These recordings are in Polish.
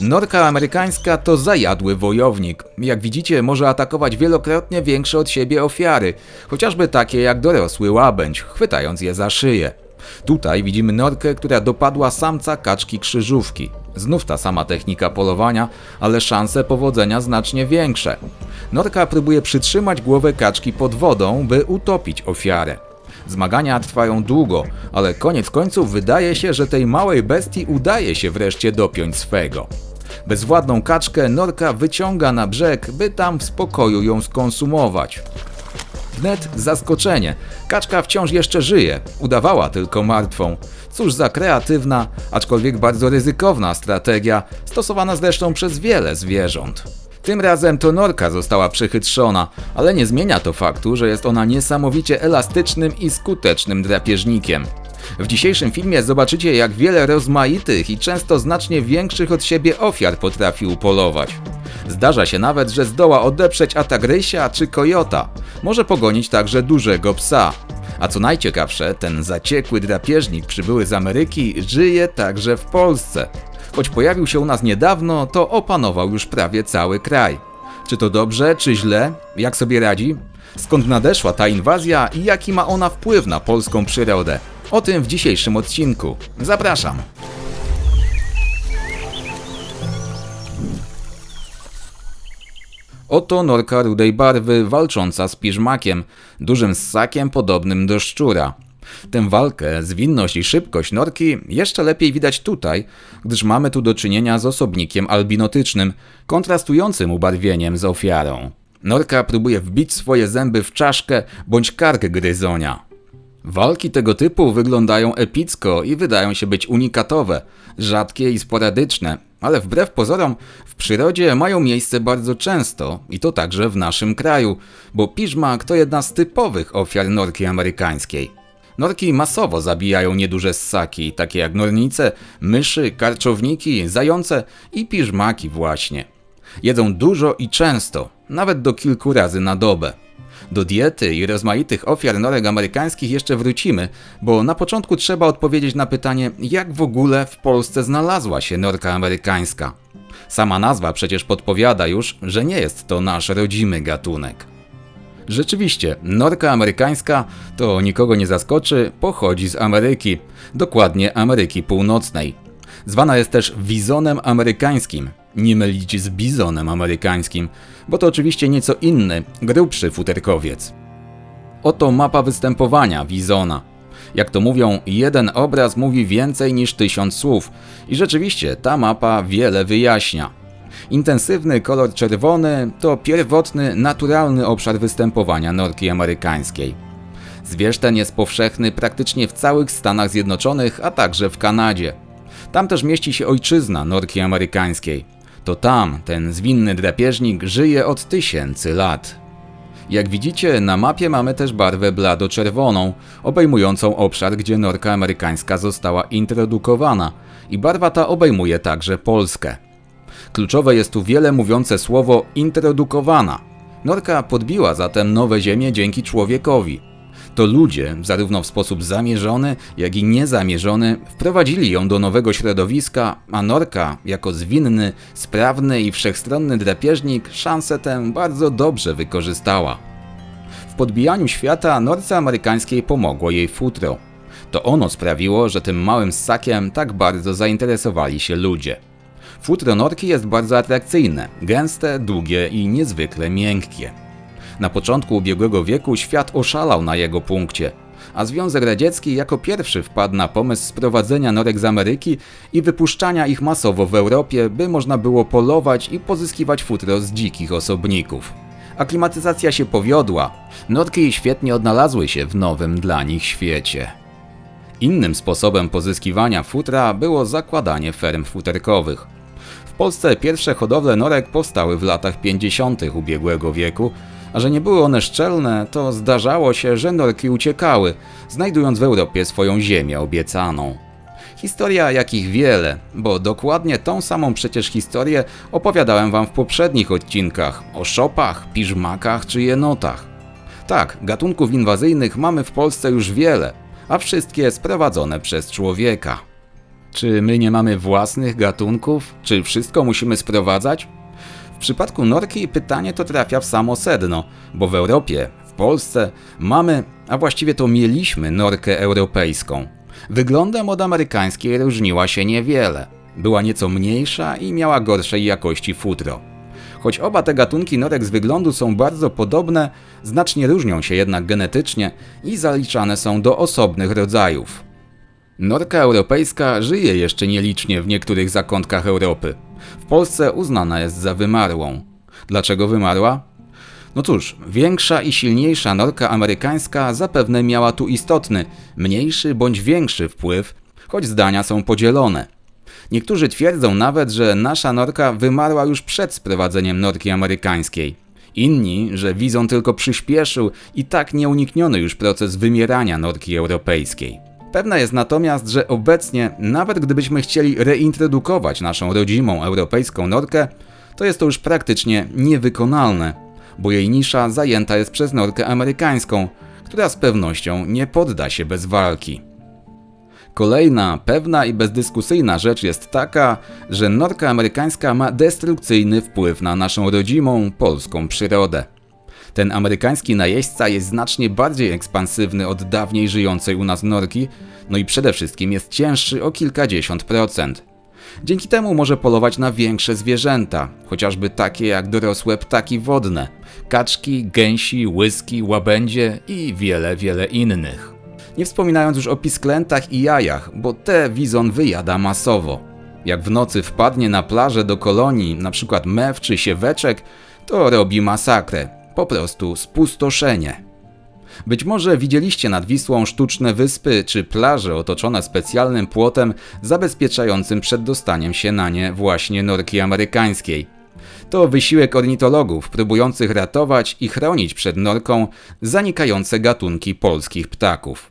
Norka amerykańska to zajadły wojownik. Jak widzicie, może atakować wielokrotnie większe od siebie ofiary, chociażby takie jak dorosły łabędź, chwytając je za szyję. Tutaj widzimy norkę, która dopadła samca kaczki krzyżówki. Znów ta sama technika polowania, ale szanse powodzenia znacznie większe. Norka próbuje przytrzymać głowę kaczki pod wodą, by utopić ofiarę. Zmagania trwają długo, ale koniec końców wydaje się, że tej małej bestii udaje się wreszcie dopiąć swego. Bezwładną kaczkę Norka wyciąga na brzeg, by tam w spokoju ją skonsumować. Wnet zaskoczenie. Kaczka wciąż jeszcze żyje. Udawała tylko martwą. Cóż za kreatywna, aczkolwiek bardzo ryzykowna strategia, stosowana zresztą przez wiele zwierząt. Tym razem to norka została przechytrzona, ale nie zmienia to faktu, że jest ona niesamowicie elastycznym i skutecznym drapieżnikiem. W dzisiejszym filmie zobaczycie, jak wiele rozmaitych i często znacznie większych od siebie ofiar potrafi upolować. Zdarza się nawet, że zdoła odeprzeć atak rysia czy kojota. Może pogonić także dużego psa. A co najciekawsze, ten zaciekły drapieżnik przybyły z Ameryki żyje także w Polsce. Choć pojawił się u nas niedawno, to opanował już prawie cały kraj. Czy to dobrze, czy źle? Jak sobie radzi? Skąd nadeszła ta inwazja i jaki ma ona wpływ na polską przyrodę? O tym w dzisiejszym odcinku. Zapraszam. Oto norka rudej barwy walcząca z piżmakiem, dużym ssakiem podobnym do szczura. Tę walkę, zwinność i szybkość norki jeszcze lepiej widać tutaj, gdyż mamy tu do czynienia z osobnikiem albinotycznym, kontrastującym ubarwieniem z ofiarą. Norka próbuje wbić swoje zęby w czaszkę bądź kark gryzonia. Walki tego typu wyglądają epicko i wydają się być unikatowe, rzadkie i sporadyczne, ale wbrew pozorom w przyrodzie mają miejsce bardzo często i to także w naszym kraju, bo piżmak to jedna z typowych ofiar norki amerykańskiej. Norki masowo zabijają nieduże ssaki, takie jak nornice, myszy, karczowniki, zające i piżmaki właśnie. Jedzą dużo i często, nawet do kilku razy na dobę. Do diety i rozmaitych ofiar norek amerykańskich jeszcze wrócimy, bo na początku trzeba odpowiedzieć na pytanie, jak w ogóle w Polsce znalazła się norka amerykańska. Sama nazwa przecież podpowiada już, że nie jest to nasz rodzimy gatunek. Rzeczywiście, norka amerykańska, to nikogo nie zaskoczy, pochodzi z Ameryki, dokładnie Ameryki Północnej. Zwana jest też wizonem amerykańskim, nie mylić z bizonem amerykańskim, bo to oczywiście nieco inny, grubszy futerkowiec. Oto mapa występowania wizona. Jak to mówią, jeden obraz mówi więcej niż tysiąc słów i rzeczywiście ta mapa wiele wyjaśnia. Intensywny kolor czerwony to pierwotny, naturalny obszar występowania norki amerykańskiej. Zwierz ten jest powszechny praktycznie w całych Stanach Zjednoczonych, a także w Kanadzie. Tam też mieści się ojczyzna norki amerykańskiej. To tam ten zwinny drapieżnik żyje od tysięcy lat. Jak widzicie, na mapie mamy też barwę blado-czerwoną, obejmującą obszar, gdzie norka amerykańska została introdukowana i barwa ta obejmuje także Polskę. Kluczowe jest tu wiele mówiące słowo introdukowana. Norka podbiła zatem nowe ziemie dzięki człowiekowi. To ludzie, zarówno w sposób zamierzony, jak i niezamierzony, wprowadzili ją do nowego środowiska, a Norka, jako zwinny, sprawny i wszechstronny drapieżnik, szansę tę bardzo dobrze wykorzystała. W podbijaniu świata Norce amerykańskiej pomogło jej futro. To ono sprawiło, że tym małym ssakiem tak bardzo zainteresowali się ludzie. Futro norki jest bardzo atrakcyjne, gęste, długie i niezwykle miękkie. Na początku ubiegłego wieku świat oszalał na jego punkcie, a Związek Radziecki jako pierwszy wpadł na pomysł sprowadzenia norek z Ameryki i wypuszczania ich masowo w Europie, by można było polować i pozyskiwać futro z dzikich osobników. Aklimatyzacja się powiodła, norki świetnie odnalazły się w nowym dla nich świecie. Innym sposobem pozyskiwania futra było zakładanie ferm futerkowych. Polsce pierwsze hodowle norek powstały w latach 50. ubiegłego wieku, a że nie były one szczelne, to zdarzało się, że norki uciekały, znajdując w Europie swoją ziemię obiecaną. Historia jakich wiele, bo dokładnie tą samą przecież historię opowiadałem wam w poprzednich odcinkach o szopach, piżmakach czy jenotach. Tak, gatunków inwazyjnych mamy w Polsce już wiele, a wszystkie sprowadzone przez człowieka. Czy my nie mamy własnych gatunków? Czy wszystko musimy sprowadzać? W przypadku norki pytanie to trafia w samo sedno, bo w Europie, w Polsce mamy, a właściwie to mieliśmy norkę europejską. Wyglądem od amerykańskiej różniła się niewiele. Była nieco mniejsza i miała gorszej jakości futro. Choć oba te gatunki norek z wyglądu są bardzo podobne, znacznie różnią się jednak genetycznie i zaliczane są do osobnych rodzajów. Norka europejska żyje jeszcze nielicznie w niektórych zakątkach Europy. W Polsce uznana jest za wymarłą. Dlaczego wymarła? No cóż, większa i silniejsza norka amerykańska zapewne miała tu istotny, mniejszy bądź większy wpływ, choć zdania są podzielone. Niektórzy twierdzą nawet, że nasza norka wymarła już przed sprowadzeniem norki amerykańskiej. Inni, że Wizon tylko przyspieszył i tak nieunikniony już proces wymierania norki europejskiej. Pewne jest natomiast, że obecnie, nawet gdybyśmy chcieli reintrodukować naszą rodzimą europejską norkę, to jest to już praktycznie niewykonalne, bo jej nisza zajęta jest przez norkę amerykańską, która z pewnością nie podda się bez walki. Kolejna, pewna i bezdyskusyjna rzecz jest taka, że norka amerykańska ma destrukcyjny wpływ na naszą rodzimą, polską przyrodę. Ten amerykański najeźdźca jest znacznie bardziej ekspansywny od dawniej żyjącej u nas norki, no i przede wszystkim jest cięższy o kilkadziesiąt procent. Dzięki temu może polować na większe zwierzęta, chociażby takie jak dorosłe ptaki wodne, kaczki, gęsi, łyski, łabędzie i wiele, wiele innych. Nie wspominając już o pisklętach i jajach, bo te wizon wyjada masowo. Jak w nocy wpadnie na plażę do kolonii, przykład mew czy sieweczek, to robi masakrę, po prostu spustoszenie. Być może widzieliście nad Wisłą sztuczne wyspy czy plaże otoczone specjalnym płotem zabezpieczającym przed dostaniem się na nie właśnie norki amerykańskiej. To wysiłek ornitologów próbujących ratować i chronić przed norką zanikające gatunki polskich ptaków.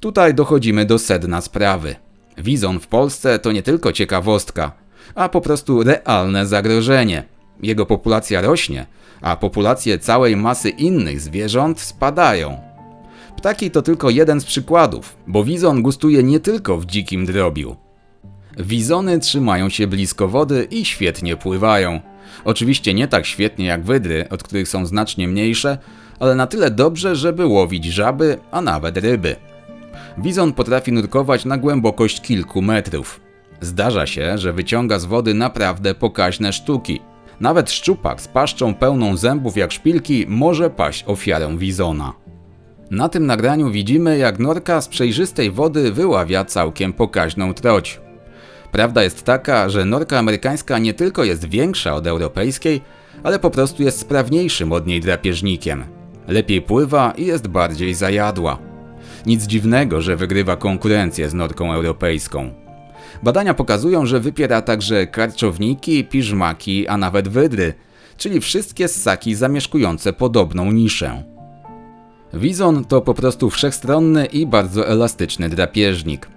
Tutaj dochodzimy do sedna sprawy. Wizon w Polsce to nie tylko ciekawostka, a po prostu realne zagrożenie. Jego populacja rośnie, a populacje całej masy innych zwierząt spadają. Ptaki to tylko jeden z przykładów, bo wizon gustuje nie tylko w dzikim drobiu. Wizony trzymają się blisko wody i świetnie pływają. Oczywiście nie tak świetnie jak wydry, od których są znacznie mniejsze, ale na tyle dobrze, żeby łowić żaby, a nawet ryby. Wizon potrafi nurkować na głębokość kilku metrów. Zdarza się, że wyciąga z wody naprawdę pokaźne sztuki. Nawet szczupak z paszczą pełną zębów jak szpilki może paść ofiarą wizona. Na tym nagraniu widzimy, jak norka z przejrzystej wody wyławia całkiem pokaźną troć. Prawda jest taka, że norka amerykańska nie tylko jest większa od europejskiej, ale po prostu jest sprawniejszym od niej drapieżnikiem. Lepiej pływa i jest bardziej zajadła. Nic dziwnego, że wygrywa konkurencję z norką europejską. Badania pokazują, że wypiera także karczowniki, piżmaki, a nawet wydry, czyli wszystkie ssaki zamieszkujące podobną niszę. Wizon to po prostu wszechstronny i bardzo elastyczny drapieżnik.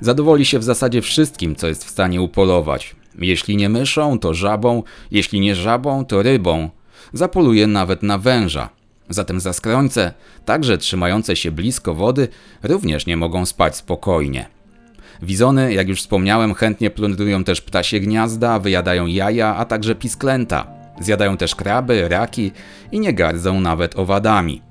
Zadowoli się w zasadzie wszystkim, co jest w stanie upolować. Jeśli nie myszą, to żabą, jeśli nie żabą, to rybą. Zapoluje nawet na węża. Zatem zaskrońce, także trzymające się blisko wody, również nie mogą spać spokojnie. Wizony, jak już wspomniałem, chętnie plądrują też ptasie gniazda, wyjadają jaja, a także pisklęta. Zjadają też kraby, raki i nie gardzą nawet owadami.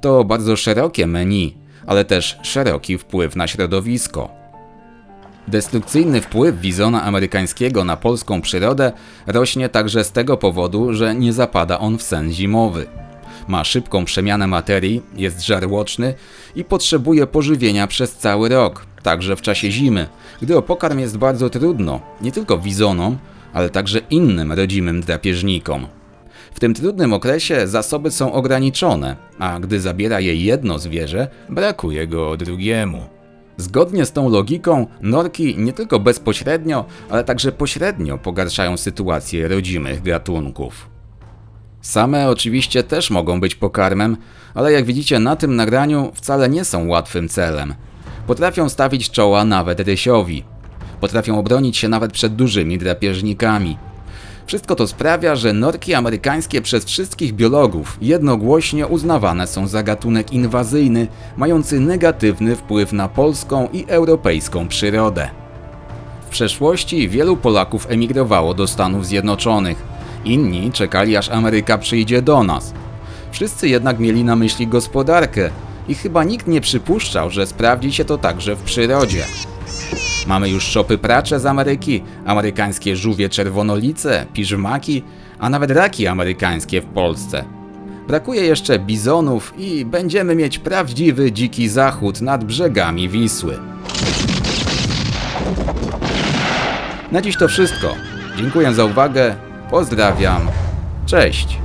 To bardzo szerokie menu, ale też szeroki wpływ na środowisko. Destrukcyjny wpływ wizona amerykańskiego na polską przyrodę rośnie także z tego powodu, że nie zapada on w sen zimowy. Ma szybką przemianę materii, jest żarłoczny i potrzebuje pożywienia przez cały rok, także w czasie zimy, gdy o pokarm jest bardzo trudno, nie tylko wizonom, ale także innym rodzimym drapieżnikom. W tym trudnym okresie zasoby są ograniczone, a gdy zabiera je jedno zwierzę, brakuje go drugiemu. Zgodnie z tą logiką, norki nie tylko bezpośrednio, ale także pośrednio pogarszają sytuację rodzimych gatunków. Same oczywiście też mogą być pokarmem, ale jak widzicie na tym nagraniu wcale nie są łatwym celem. Potrafią stawić czoła nawet rysiowi. Potrafią obronić się nawet przed dużymi drapieżnikami. Wszystko to sprawia, że norki amerykańskie przez wszystkich biologów jednogłośnie uznawane są za gatunek inwazyjny, mający negatywny wpływ na polską i europejską przyrodę. W przeszłości wielu Polaków emigrowało do Stanów Zjednoczonych. Inni czekali aż Ameryka przyjdzie do nas. Wszyscy jednak mieli na myśli gospodarkę i chyba nikt nie przypuszczał, że sprawdzi się to także w przyrodzie. Mamy już szopy pracze z Ameryki, amerykańskie żółwie czerwonolice, piżmaki, a nawet raki amerykańskie w Polsce. Brakuje jeszcze bizonów i będziemy mieć prawdziwy dziki zachód nad brzegami Wisły. Na dziś to wszystko. Dziękuję za uwagę. Pozdrawiam. Cześć.